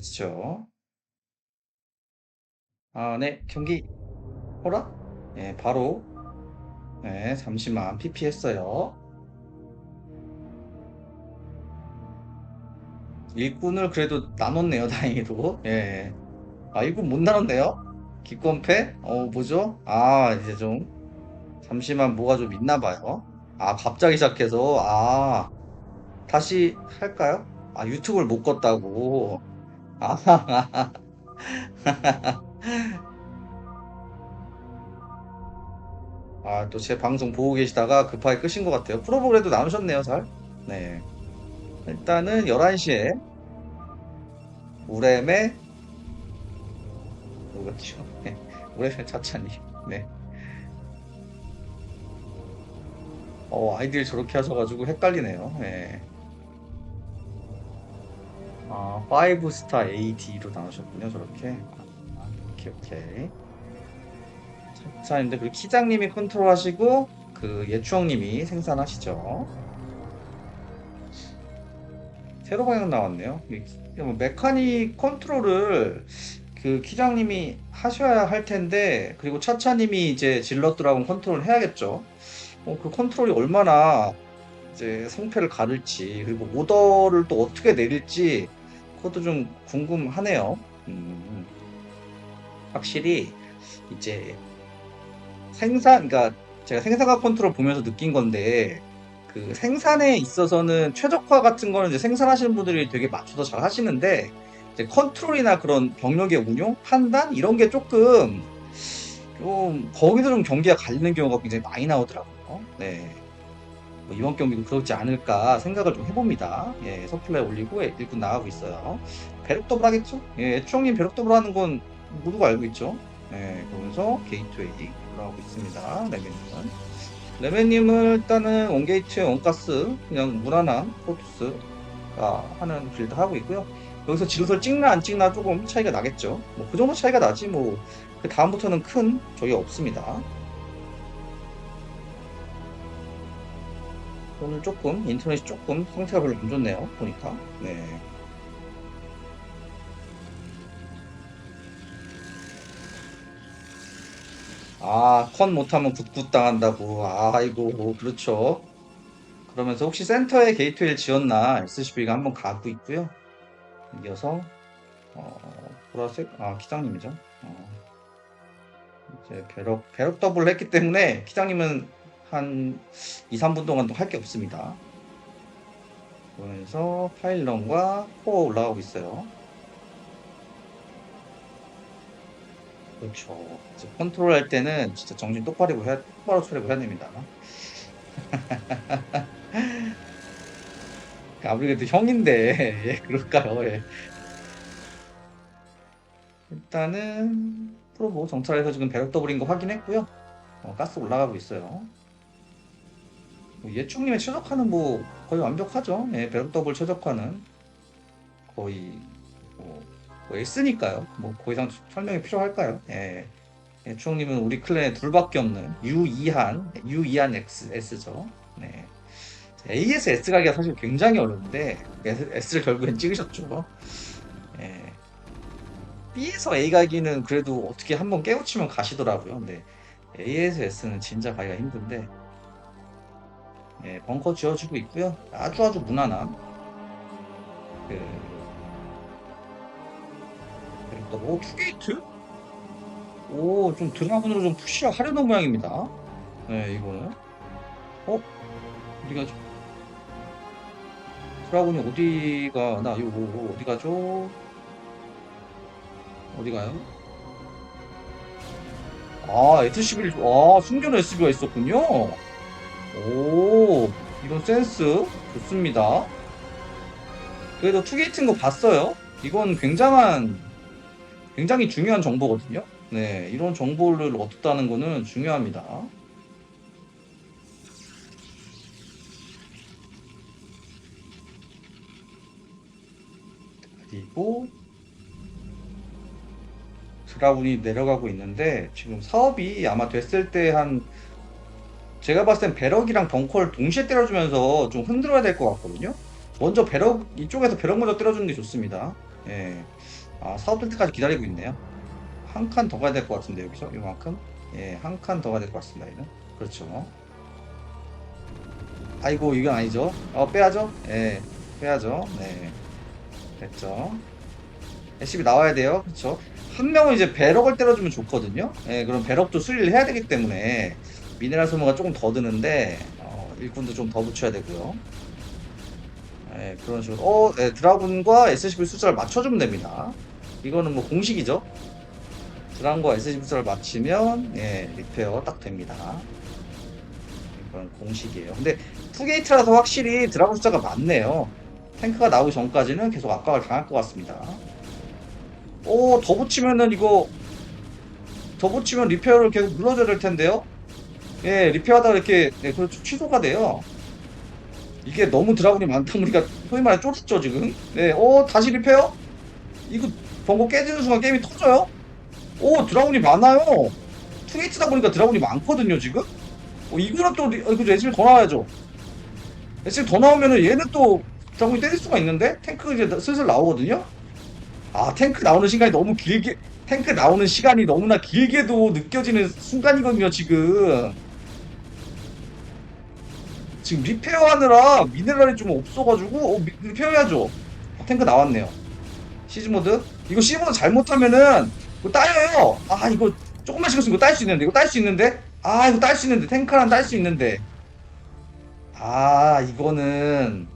가시죠. 아, 네, 경기 호라? 네, 바로 네, 잠시만 PP 했어요. 일꾼을 그래도 나눴네요, 다행히도. 예. 아, 일꾼 못 나눴네요. 기권패? 어, 뭐죠? 아, 이제 좀 잠시만 뭐가 좀 있나 봐요. 아, 갑자기 시작해서 아, 다시 할까요? 아, 유튜브를 못 껐다고. 아, 아, 또 제 방송 보고 계시다가 급하게 끄신 것 같아요. 프로그램도 나누셨네요, 잘. 네. 일단은 11시에 우렘의 누구죠? 네. 우렘의 차차님. 네. 어, 아이디를 저렇게 하셔가지고 헷갈리네요. 네. 아, 5스타 AD로 나누셨군요, 저렇게. 아, 오케이, 오케이. 차차인데, 그리고 키장님이 컨트롤 하시고, 그 예추형님이 생산하시죠. 세로 방향 나왔네요. 이- 뭐 메카닉 컨트롤을 그 키장님이 하셔야 할 텐데, 그리고 차차님이 이제 질럿 드라곤 컨트롤 해야겠죠. 어, 그 컨트롤이 얼마나 이제 성패를 가를지, 그리고 오더를 또 어떻게 내릴지, 그것도 좀 궁금하네요. 음, 확실히 이제 생산, 그러니까 제가 생산과 컨트롤 보면서 느낀 건데, 그 생산에 있어서는 최적화 같은 거는 이제 생산하시는 분들이 되게 맞춰서 잘 하시는데, 이제 컨트롤이나 그런 병력의 운용, 판단 이런 게 조금 좀 거기서 좀 경기가 갈리는 경우가 굉장히 많이 나오더라고요. 네. 뭐 이번 경기도 그렇지 않을까 생각을 좀 해봅니다. 예, 서플라이 올리고 일꾼 나가고 있어요. 배럭 더블 하겠죠? 예, 추억님 배럭 더블 하는 건 모두가 알고 있죠? 예, 그러면서 게이트웨이 올라가고 있습니다. 레멘님은. 레멘님은 일단은 원게이트, 원가스, 그냥 무난한 포투스가 하는 빌드 하고 있고요. 여기서 지도설 찍나 안 찍나 조금 차이가 나겠죠. 뭐 그 정도 차이가 나지 뭐 그 다음부터는 큰 저희 없습니다. 오늘 조금 인터넷이 조금 상태가 별로 안 좋네요. 보니까 네. 아, 컨 못하면 굿굿 당한다고. 아이고, 그렇죠. 그러면서 혹시 센터에 게이트웨이를 지었나 SCB가 한번 가고 있고요. 이어서 어, 보라색 아 기장님이죠. 어, 이제 배럭 배럭 더블 했기 때문에 기장님은 한 2, 3분 동안 할게 없습니다. 그러면서 파일런과 코어 올라가고 있어요. 그렇죠. 컨트롤 할 때는 진짜 정신 똑바로 해야 똑바로 차리고 해야 됩니다. 아무리 그래도 형인데 예, 그럴까요? 예. 일단은 프로보 정찰해서 지금 배럭 더블인 거 확인했고요. 어, 가스 올라가고 있어요. 뭐 예충님의 최적화는 뭐 거의 완벽하죠. 예, 배럭 더블 최적화는 거의 뭐, 뭐 S니까요. 뭐더 이상 설명이 필요할까요? 예. 예충님은 우리 클랜에 둘밖에 없는 U2한 U2한 X S죠. 네. ASS 가기가 사실 굉장히 어려운데 S를 결국엔 찍으셨죠. 예. B에서 A 가기는 그래도 어떻게 한번 깨우치면 가시더라고요. 근데 ASS는 진짜 가기가 힘든데 예, 벙커 지어주고 있고요. 아주 아주 무난한 그 그리고 또 투게이트? 오, 좀 드라군으로 좀 푸시하려는 모양입니다. 네, 이거는. 어? 어디 가죠? 드라군이 어디가 나 이거 어디 가죠? 어디 가요? 아, S11, 아, 숨겨놓은 SB가 있었군요. 오, 이런 센스 좋습니다. 그래도 투게이트인 거 봤어요. 이건 굉장한, 굉장히 중요한 정보거든요. 네, 이런 정보를 얻었다는 거는 중요합니다. 그리고 드라군이 내려가고 있는데 지금 사업이 아마 됐을 때 한 제가 봤을 땐 배럭이랑 벙커를 동시에 때려주면서 좀 흔들어야 될 것 같거든요. 먼저 배럭 이쪽에서 배럭 먼저 때려주는 게 좋습니다. 예. 아, 사업될 때까지 기다리고 있네요. 한 칸 더 가야 될 것 같은데, 여기서? 이만큼? 예, 한 칸 더 가야 될 것 같습니다, 얘는. 그렇죠. 아이고, 이건 아니죠. 어, 빼야죠? 예, 빼야죠. 네. 됐죠. SCB 나와야 돼요. 그렇죠. 한 명은 이제 배럭을 때려주면 좋거든요. 예, 그럼 배럭도 수리를 해야 되기 때문에 미네랄 소모가 조금 더 드는데 어, 일꾼도 좀 더 붙여야 되고요. 예, 그런 식으로. 어, 예, 드라군과 SCV 숫자를 맞춰주면 됩니다. 이거는 뭐 공식이죠. 드라군과 SCV 숫자를 맞추면 예, 리페어 딱 됩니다. 이건 공식이에요. 근데 투게이트라서 확실히 드라군 숫자가 많네요. 탱크가 나오기 전까지는 계속 압박을 당할 것 같습니다. 오, 더 붙이면은 이거 더 붙이면 리페어를 계속 눌러줘야 될 텐데요. 예, 리페어하다가 이렇게 네, 그렇죠. 취소가 돼요. 이게 너무 드라군이 많다 보니까 소위 말해 쫄았죠 지금. 네, 오 다시 리페어? 이거 번거 깨지는 순간 게임이 터져요? 오 드라군이 많아요. 투게이트다 보니까 드라군이 많거든요 지금. 어, 이거는 또 리- 어, 그죠 SB 더 나와야죠. SB 더 나오면은 얘는 또 드라군이 때릴 수가 있는데 탱크 이제 슬슬 나오거든요. 아 탱크 나오는 시간이 너무 길게 탱크 나오는 시간이 너무나 길게도 느껴지는 순간이거든요 지금. 지금 리페어 하느라 미네랄이 좀 없어가지고 어, 미- 리페어 해야죠. 어, 탱크 나왔네요. 시즈모드? 이거 시즈모드 잘못하면은 이거 따여요. 아 이거 조금만 쓰면 이거 딸 수 있는데 이거 딸 수 있는데? 아 이거 딸 수 있는데 탱크 하나 딸수 있는데. 아 이거는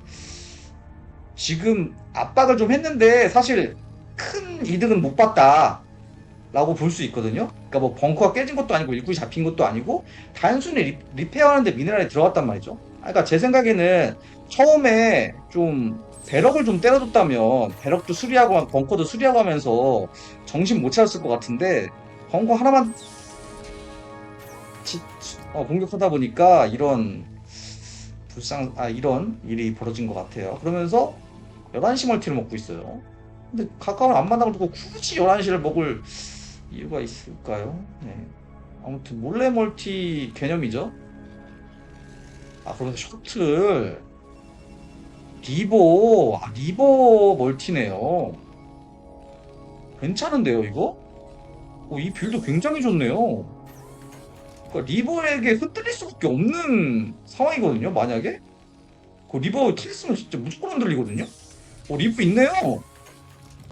지금 압박을 좀 했는데 사실 큰 이득은 못 봤다. 라고 볼 수 있거든요. 그러니까 뭐 벙커가 깨진 것도 아니고 일꾼이 잡힌 것도 아니고 단순히 리, 리페어하는데 미네랄이 들어갔단 말이죠. 아, 그러니까 제 생각에는 처음에 좀 배럭을 좀 때려줬다면 배럭도 수리하고 벙커도 수리하고 하면서 정신 못 차렸을 것 같은데 벙커 하나만 지- 어, 공격하다 보니까 이런 불상 아 이런 일이 벌어진 것 같아요. 그러면서 11시 멀티를 먹고 있어요. 근데 가까운 앞마당을 두고 굳이 11시를 먹을 이유가 있을까요? 네. 아무튼 몰래 멀티 개념이죠. 아 그러면서 셔틀 리버 아 리버 멀티네요. 괜찮은데요 이거? 어, 이 빌드 굉장히 좋네요. 그러니까 리버에게 흔들릴 수밖에 없는 상황이거든요 만약에? 그 리버 틀렸으면 진짜 무조건 흔들리거든요? 어 리브 있네요.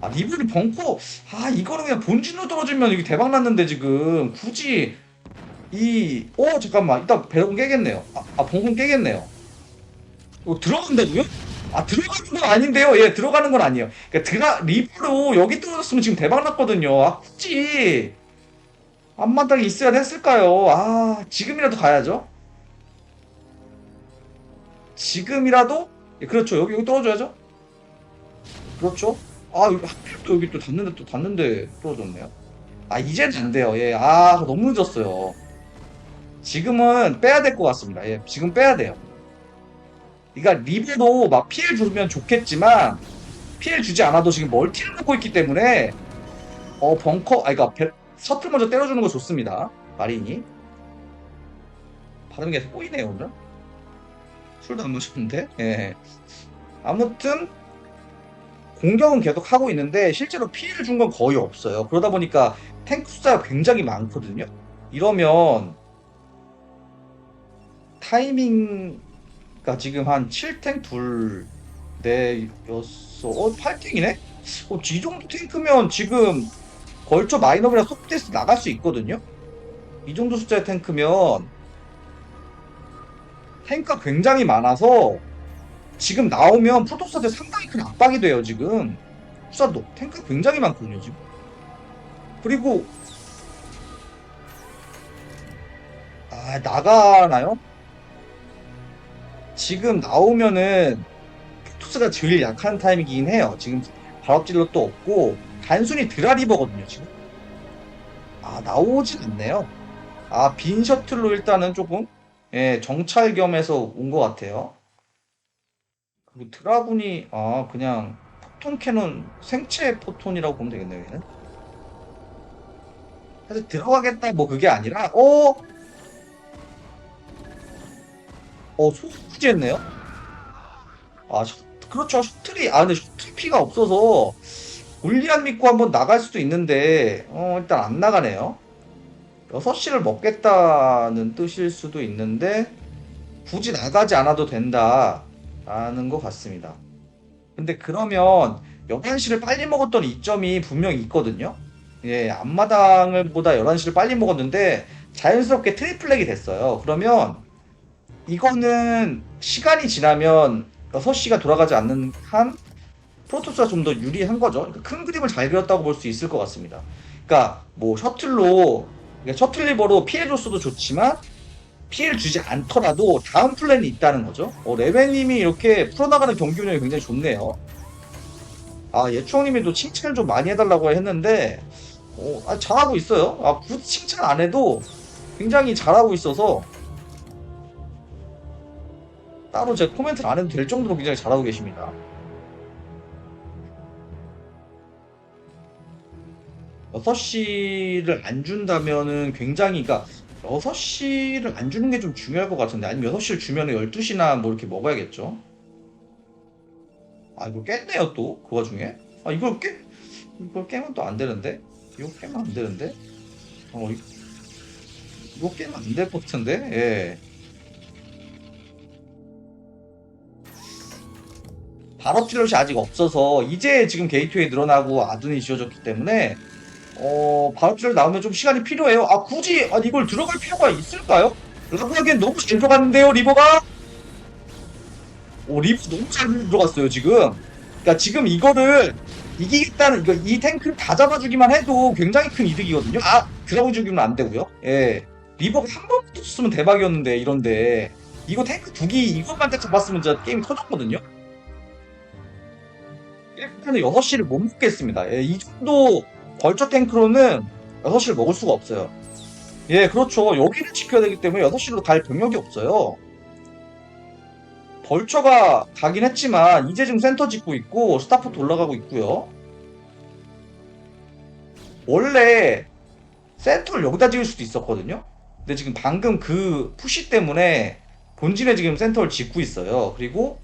아 리브를 벙커 아 이거는 그냥 본진으로 떨어지면 이게 대박 났는데 지금. 굳이 이, 어, 잠깐만. 이따 배럭은 깨겠네요. 아, 아 벙커는 깨겠네요. 이거 들어간다고요? 아, 들어가는 건 아닌데요. 예, 들어가는 건 아니에요. 그러니까 드라, 리프로 여기 떨어졌으면 지금 대박 났거든요. 아, 굳이. 앞마당에 있어야 했을까요? 아, 지금이라도 가야죠. 지금이라도? 예, 그렇죠. 여기, 여기 떨어져야죠. 그렇죠. 아, 여기 하필 또 여기 또 닿는데 또 닿는데 떨어졌네요. 아, 이제는 안 돼요. 예, 아, 너무 늦었어요. 지금은 빼야 될 것 같습니다. 예, 지금 빼야 돼요. 그러니까 리브도 막 피해 주면 좋겠지만 피해 주지 않아도 지금 멀티를 먹고 있기 때문에 어 벙커 아 그러니까 배- 셔틀 먼저 때려주는 거 좋습니다. 마린이 발음이 계속 꼬이네요 오늘. 술도 안 마셨는데. 예. 아무튼 공격은 계속 하고 있는데 실제로 피해를 준 건 거의 없어요. 그러다 보니까 탱크 숫자가 굉장히 많거든요. 이러면 타이밍가 지금 한 7탱 둘, 네, 여섯, 어, 8탱이네? 어, 이 정도 탱크면 지금 걸쳐 마이너블이랑 소프테스트 나갈 수 있거든요? 이 정도 숫자의 탱크면 탱크가 굉장히 많아서 지금 나오면 프로토스한테 상당히 큰 압박이 돼요, 지금. 숫자도 탱크가 굉장히 많거든요, 지금. 그리고 아, 나가나요? 지금 나오면은 프로토스가 제일 약한 타임이긴 해요. 지금 발업질럿도 없고 단순히 드라리버거든요. 지금. 아 나오진 않네요. 아 빈 셔틀로 일단은 조금 예, 정찰 겸해서 온 것 같아요. 그리고 드라군이 아 그냥 포톤 캐논 생체 포톤이라고 보면 되겠네요. 얘는. 사실 들어가겠다 뭐 그게 아니라 어 어, 소프지 했네요? 아, 셔- 그렇죠. 셔틀이, 아, 근데 셔틀 피가 없어서, 골리앗 믿고 한번 나갈 수도 있는데 어, 일단 안 나가네요. 6시를 먹겠다는 뜻일 수도 있는데 굳이 나가지 않아도 된다 라는 것 같습니다. 근데 그러면 11시를 빨리 먹었던 이점이 분명히 있거든요. 예, 앞마당을 보다 11시를 빨리 먹었는데 자연스럽게 트리플렉이 됐어요. 그러면 이거는 시간이 지나면 6시가 돌아가지 않는 한 프로토스가 좀 더 유리한 거죠. 그러니까 큰 그림을 잘 그렸다고 볼 수 있을 것 같습니다. 그러니까 뭐 셔틀로 그러니까 셔틀 리버로 피해 줬어도 좋지만 피해를 주지 않더라도 다음 플랜이 있다는 거죠. 어, 레베님이 이렇게 풀어나가는 경기 운영이 굉장히 좋네요. 아 예추형님이 칭찬을 좀 많이 해달라고 했는데 어, 아, 잘하고 있어요. 아 굳이 칭찬 안 해도 굉장히 잘하고 있어서 따로 제가 코멘트를 안 해도 될 정도로 굉장히 잘하고 계십니다. 여섯 시를 안 준다면은 굉장히 그러니까 6시를 안 주는 게 좀 중요할 것 같은데 아니면 6시를 주면은 12시나 뭐 이렇게 먹어야겠죠. 아 이거 깼네요 또 그 와중에. 아 이걸 깨 이걸 깨면 또 안 되는데? 이거 깨면 안 되는데? 어 이- 이거 깨면 안 될 것 같은데? 예 발업 딜럿이 아직 없어서 이제 지금 게이트웨이 늘어나고 아둔이 지어졌기 때문에 어 발업 딜럿 나오면 좀 시간이 필요해요 아 굳이 아 이걸 들어갈 필요가 있을까요? 라고 하기엔 너무 잘 들어갔는데요 리버가 오 리버 너무 잘 들어갔어요 지금 그러니까 지금 이거를 이기겠다는 이거 이 탱크를 다 잡아주기만 해도 굉장히 큰 이득이거든요. 아 드라곤 죽이면 안 되고요. 예 리버가 한 번 붙었으면 대박이었는데 이런데 이거 탱크 두기 이것만 딱 잡았으면 진짜 게임이 터졌거든요. 일단은 6시를 못 먹겠습니다. 예, 이 정도 벌처 탱크로는 6시를 먹을 수가 없어요. 예 그렇죠. 여기를 지켜야 되기 때문에 6시로 갈 병력이 없어요. 벌처가 가긴 했지만 이제 지금 센터 짓고 있고 스타포트 올라가고 있고요. 원래 센터를 여기다 지을 수도 있었거든요. 근데 지금 방금 그 푸시 때문에 본진에 지금 센터를 짓고 있어요. 그리고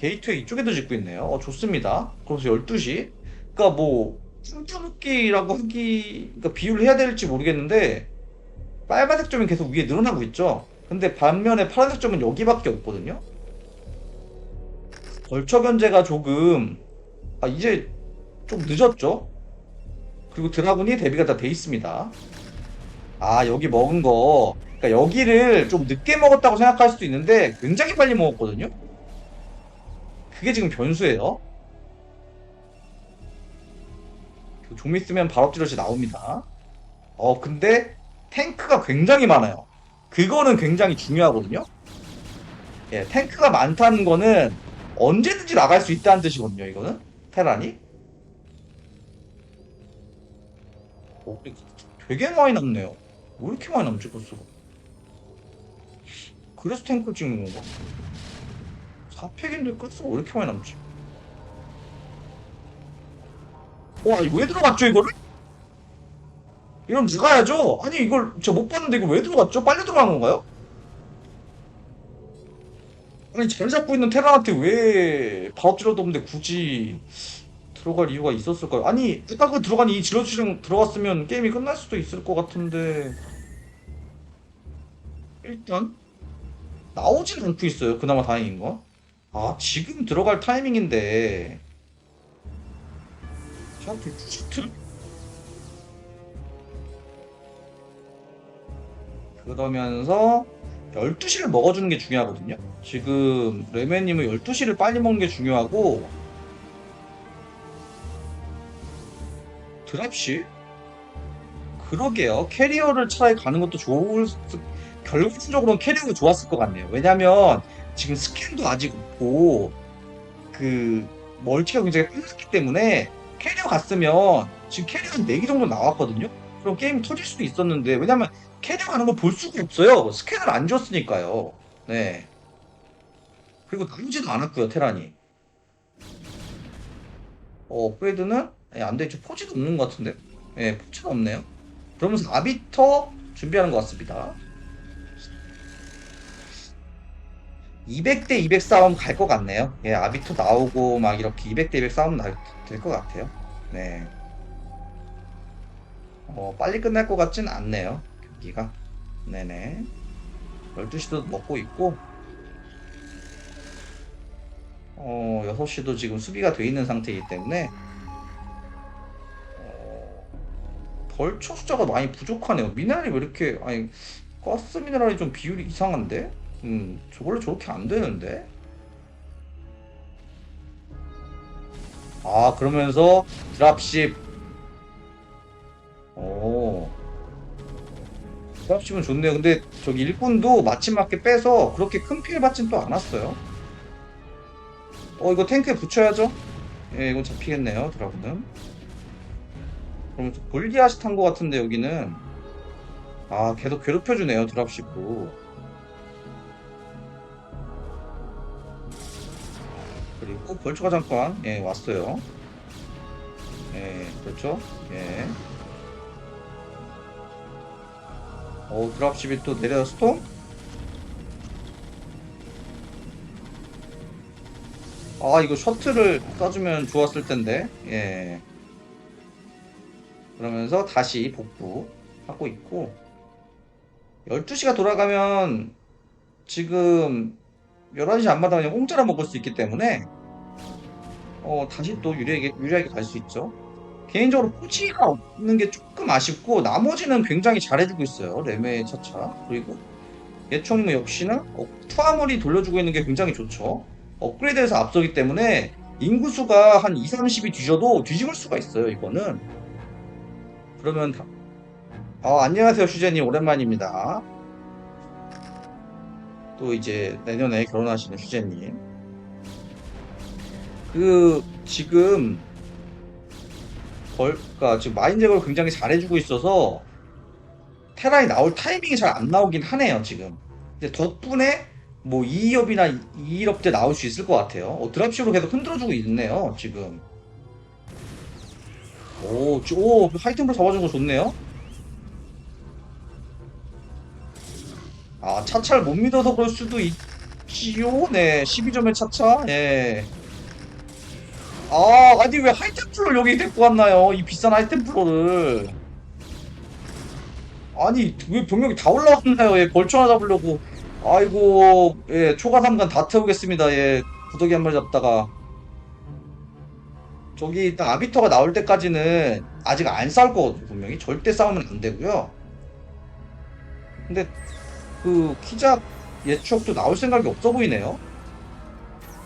게이트웨이 이쪽에도 짓고 있네요. 어, 좋습니다. 그래서 12시. 그러니까 뭐 춤추기라고 하기 그러니까 비유를 해야 될지 모르겠는데 빨간색 점이 계속 위에 늘어나고 있죠. 근데 반면에 파란색 점은 여기밖에 없거든요. 벌처 견제가 조금 아 이제 좀 늦었죠. 그리고 드라군이 대비가 다 돼 있습니다. 아 여기 먹은 거 그러니까 여기를 좀 늦게 먹었다고 생각할 수도 있는데 굉장히 빨리 먹었거든요. 그게 지금 변수예요. 좀 있으면 바로 찌러시 나옵니다. 어 근데 탱크가 굉장히 많아요. 그거는 굉장히 중요하거든요. 예, 탱크가 많다는 거는 언제든지 나갈 수 있다는 뜻이거든요, 이거는. 테란이. 오, 되게 많이 남네요. 왜 이렇게 많이 남지, 벌써? 그래서 탱크 찍는 건가? 4팩인데 가스가 왜 이렇게 많이 남지? 와, 이거 왜 들어갔죠, 이거를? 이러면 들어가야죠. 아니 이걸 저 못 봤는데 이거 왜 들어갔죠? 빨리 들어간 건가요? 아니 잘 잡고 있는 테란한테 왜 바업질러도 없는데 굳이 들어갈 이유가 있었을까요? 아니 일단 그 들어간 이 질러주랑 들어갔으면 게임이 끝날 수도 있을 것 같은데 일단 나오진 않고 있어요. 그나마 다행인 거. 아 지금 들어갈 타이밍인데 샤트 슈트 그러면서 12시를 먹어주는 게 중요하거든요. 지금 레메님은 12시를 빨리 먹는 게 중요하고 드랍시? 그러게요. 캐리어를 차라리 가는 것도 좋을 수, 결과적으로는 캐리어가 좋았을 것 같네요. 왜냐면 지금 스캔도 아직 없고 그 멀티가 굉장히 빨랐기 때문에 캐리어 갔으면 지금 캐리어 한 4개 정도 나왔거든요. 그럼 게임 터질 수도 있었는데 왜냐면 캐리어 가는 걸 볼 수가 없어요. 스캔을 안 줬으니까요. 네. 그리고 나오지도 않았고요, 테란이. 어, 업그레이드는 예, 안 되죠. 포지도 없는 것 같은데. 예, 포지가 없네요. 그러면서 아비터 준비하는 것 같습니다. 200대 200 싸움 갈 것 같네요. 예, 아비토 나오고 막 이렇게 200대 200 싸움 될 것 같아요. 네. 어, 빨리 끝날 것 같진 않네요. 경기가. 네네. 12시도 먹고 있고, 어, 6시도 지금 수비가 돼 있는 상태이기 때문에, 어, 벌초 숫자가 많이 부족하네요. 미네랄이 왜 이렇게, 아니, 가스 미네랄이 좀 비율이 이상한데? 음, 저걸로 저렇게 안 되는데? 아, 그러면서 드랍십. 오. 드랍십은 좋네요. 근데 저기 일꾼도 마침 맞게 빼서 그렇게 큰 피해 받진 또 않았어요. 어, 이거 탱크에 붙여야죠? 예, 이건 잡히겠네요, 드라군은. 그러면서 골디아시 탄것 같은데, 여기는. 아, 계속 괴롭혀주네요, 드랍십도. 그리고 벌초가 잠깐 예 왔어요. 예 그렇죠. 예. 오 드랍십이 또 내려 스톰. 아 이거 셔틀을 쏴주면 좋았을 텐데 예. 그러면서 다시 복구하고 있고 12시가 돌아가면 지금 11시 안마다 그냥 공짜로 먹을 수 있기 때문에 어, 다시 또 유리하게, 유리하게 갈 수 있죠. 개인적으로 포지가 없는 게 조금 아쉽고 나머지는 굉장히 잘해주고 있어요. 레메 차차 그리고 예총무 역시나 어, 투하물이 돌려주고 있는 게 굉장히 좋죠. 업그레이드에서 앞서기 때문에 인구수가 한 2, 30이 뒤져도 뒤집을 수가 있어요. 이거는 그러면 다... 아, 안녕하세요 슈제님 오랜만입니다. 또 이제 내년에 결혼하시는 휴재님. 그 지금 벌가 지금 마인잭을 굉장히 잘해주고 있어서 테라이 나올 타이밍이 잘 안 나오긴 하네요 지금. 근데 덕분에 뭐 2업이나 2업 때 나올 수 있을 것 같아요. 어, 드랍십으로 계속 흔들어주고 있네요 지금. 오, 저- 오 하이템플 잡아준 거 좋네요. 아, 차차를 못 믿어서 그럴 수도 있지요. 네, 12점의 차차. 예. 아, 아니 왜 하이템플러를 여기 데리고 왔나요? 이 비싼 하이템플러를. 아니, 왜 병력이 다 올라왔나요? 예, 벌초 하나 잡으려고. 아이고, 예, 초과 3간 다 태우겠습니다. 예, 구더기 한 마리 잡다가. 저기 일단 아비터가 나올 때까지는 아직 안 싸울 거거든요, 분명히. 절대 싸우면 안 되고요. 근데 그 키작 예측도 나올 생각이 없어 보이네요.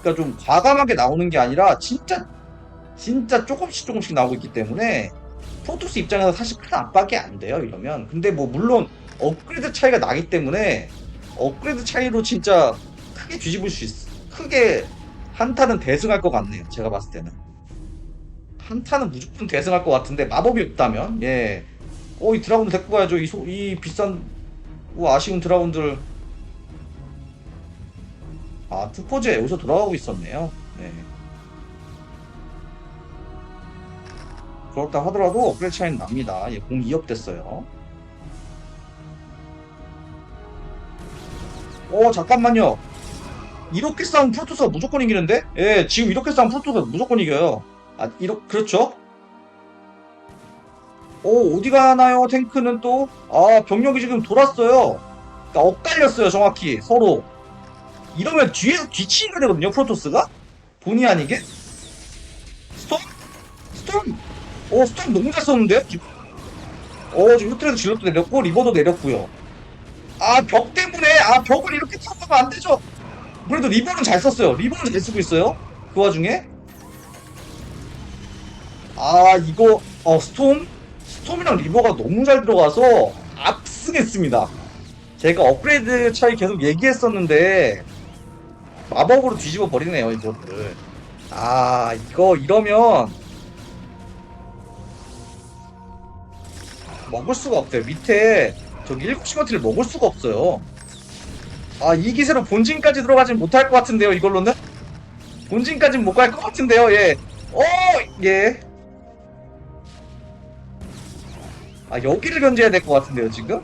그러니까 좀 과감하게 나오는 게 아니라 진짜 진짜 조금씩 조금씩 나오고 있기 때문에 프로토스 입장에서 사실 큰 압박이 안 돼요 이러면. 근데 뭐 물론 업그레이드 차이가 나기 때문에 업그레이드 차이로 진짜 크게 뒤집을 수 있어. 크게 한타는 대승할 것 같네요. 제가 봤을 때는. 한타는 무조건 대승할 것 같은데 마법이 없다면 예. 어 이 드라곤 데리고 가야죠. 이, 소, 이 비싼 오, 아쉬운 드라군들. 아, 투포즈에 여기서 돌아가고 있었네요. 네. 그렇다 하더라도 업그레이드 차이는 납니다. 예, 공 2업 됐어요. 어, 잠깐만요. 이렇게 싸움 프로토스가 무조건 이기는데? 예, 지금 이렇게 싸움 프로토스가 무조건 이겨요. 아, 이렇, 그렇죠? 오, 어디 가나요, 탱크는 또? 아, 병력이 지금 돌았어요. 그러니까 엇갈렸어요, 정확히. 서로. 이러면 뒤에서 뒤치기가 되거든요, 프로토스가? 본의 아니게? 스톰? 스톰? 오, 스톰 너무 잘 썼는데요? 어, 지금 후트레도 질럿도 내렸고, 리버도 내렸고요. 아, 벽 때문에, 아, 벽을 이렇게 타고 가면 안 되죠. 그래도 리버는 잘 썼어요. 리버는 잘 쓰고 있어요. 그 와중에. 아, 이거, 어, 스톰? 스톰이랑 리버가 너무 잘 들어가서 압승했습니다. 제가 업그레이드 차이 계속 얘기했었는데 마법으로 뒤집어 버리네요 이거를. 아 이거 이러면 먹을 수가 없어요. 밑에 저기 7시간트를 먹을 수가 없어요. 아 이 기세로 본진까지 들어가진 못할 것 같은데요 이걸로는? 본진까지는 못갈 것 같은데요 예. 어 예. 아 여기를 견제해야 될 것 같은데요 지금?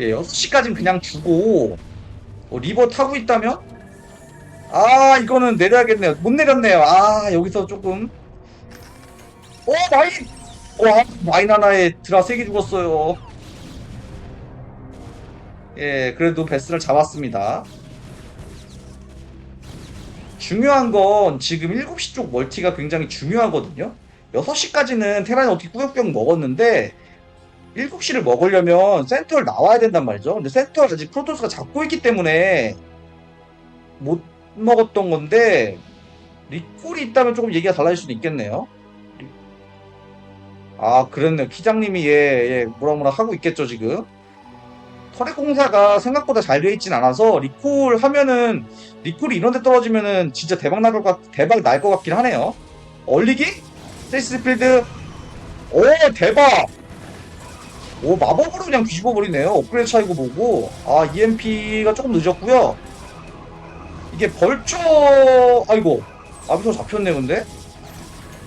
예 6시까지는 그냥 주고 어, 리버 타고 있다면? 아 이거는 내려야겠네요. 못 내렸네요. 아 여기서 조금. 오 마인! 와 마인 하나에 드라 세개 죽었어요. 예 그래도 베스를 잡았습니다. 중요한 건 지금 7시 쪽 멀티가 굉장히 중요하거든요. 6시까지는 테란이 어떻게 꾸역꾸역 먹었는데 7시를 먹으려면 센터를 나와야 된단 말이죠 근데 센터를 아직 프로토스가 잡고 있기 때문에 못 먹었던 건데 리콜이 있다면 조금 얘기가 달라질 수도 있겠네요. 아 그랬네요. 기장님이 예, 예 뭐라 뭐라 하고 있겠죠 지금. 터렛 공사가 생각보다 잘 되어 있진 않아서 리콜 하면은 리콜이 이런 데 떨어지면은 진짜 대박 날 것 같, 대박 날 것 같긴 하네요. 얼리기? 세이스 필드 오 대박! 오 마법으로 그냥 뒤집어 버리네요. 업그레이드 차이고 뭐고. 아 EMP가 조금 늦었고요. 이게 벌초 아이고. 아비토 잡혔네 근데.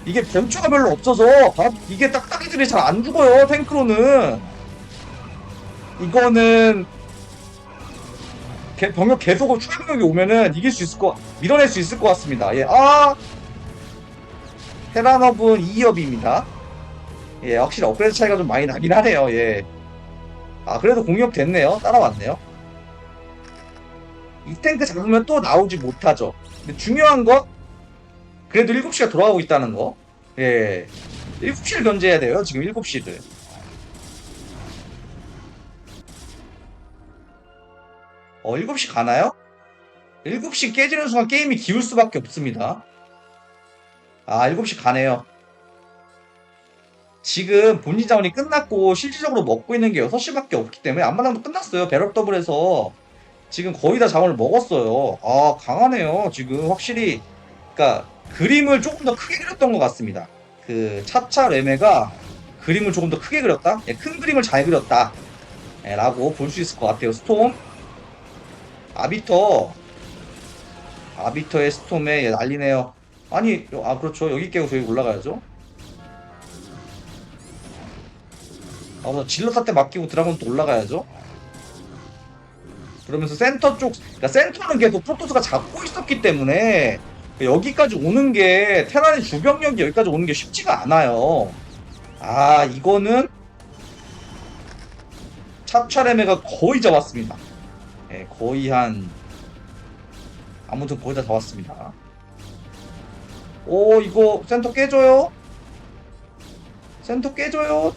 이게 벌초가 별로 없어서 아, 이게 딱딱이들이 잘 안 죽어요 탱크로는. 이거는 개- 병력 계속 추가 병력이 오면은 이길 수 있을 거 밀어낼 수 있을 것 같습니다. 예 아! 테란업은 2업입니다 예 확실히 업그레이드 차이가 좀 많이 나긴 하네요 예 아 그래도 공격 됐네요 따라왔네요 이 탱크 잡으면 또 나오지 못하죠. 근데 중요한 건 그래도 7시가 돌아가고 있다는 거. 예. 7시를 견제해야 돼요. 지금 7시를. 어, 7시 가나요? 7시 깨지는 순간 게임이 기울 수밖에 없습니다. 아, 7시 가네요. 지금 본진 자원이 끝났고 실질적으로 먹고 있는 게 6시밖에 없기 때문에 안마당도 끝났어요. 배럭 더블에서 지금 거의 다 자원을 먹었어요. 아, 강하네요. 지금 확실히, 그러니까 그림을 조금 더 크게 그렸던 것 같습니다. 그 차차 레메가 그림을 조금 더 크게 그렸다? 예, 큰 그림을 잘 그렸다. 예, 라고 볼 수 있을 것 같아요. 스톰. 아비터. 아비터의 스톰에 예, 난리네요. 아니, 아, 그렇죠. 여기 깨고 저기 올라가야죠. 아, 그래서 질러사 때 맡기고 드라곤 또 올라가야죠. 그러면서 센터 쪽, 그러니까 센터는 계속 프로토스가 잡고 있었기 때문에 여기까지 오는 게 테란의 주병력이 여기까지 오는 게 쉽지가 않아요. 아 이거는 차차레메가 거의 잡았습니다. 예, 거의 한 아무튼 거의 다 잡았습니다. 오 이거 센터 깨져요? 센터 깨져요?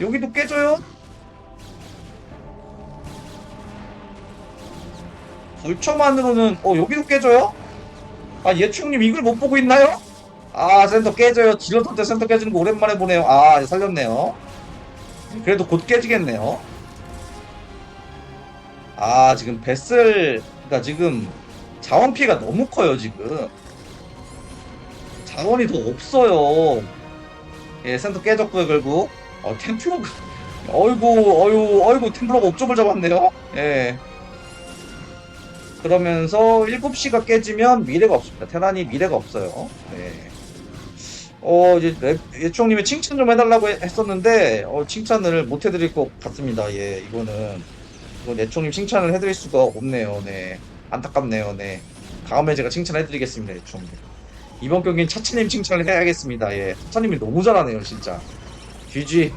여기도 깨져요? 벌초만으로는 어 여기도 깨져요? 아 예충님 이걸 못 보고 있나요? 아 센터 깨져요. 질러터 때 센터 깨지는 거 오랜만에 보네요. 아 살렸네요. 그래도 곧 깨지겠네요. 아 지금 베슬 그니까 지금 자원 피해가 너무 커요 지금. 자원이 더 없어요. 예 센터 깨졌고요 결국 어 템플러가 어이구 어유 어이구 템플러가 옵점을 잡았네요 예 그러면서 7시가 깨지면 미래가 없습니다. 테란이 미래가 없어요. 네. 어, 이제 예총님이 칭찬 좀 해달라고 해- 했었는데, 어, 칭찬을 못 해드릴 것 같습니다. 예, 이거는. 이건 예총님 칭찬을 해드릴 수가 없네요. 네. 안타깝네요. 네. 다음에 제가 칭찬해드리겠습니다. 예총님. 이번 경기는 차차님 칭찬을 해야겠습니다. 예. 차차님이 너무 잘하네요, 진짜. GG.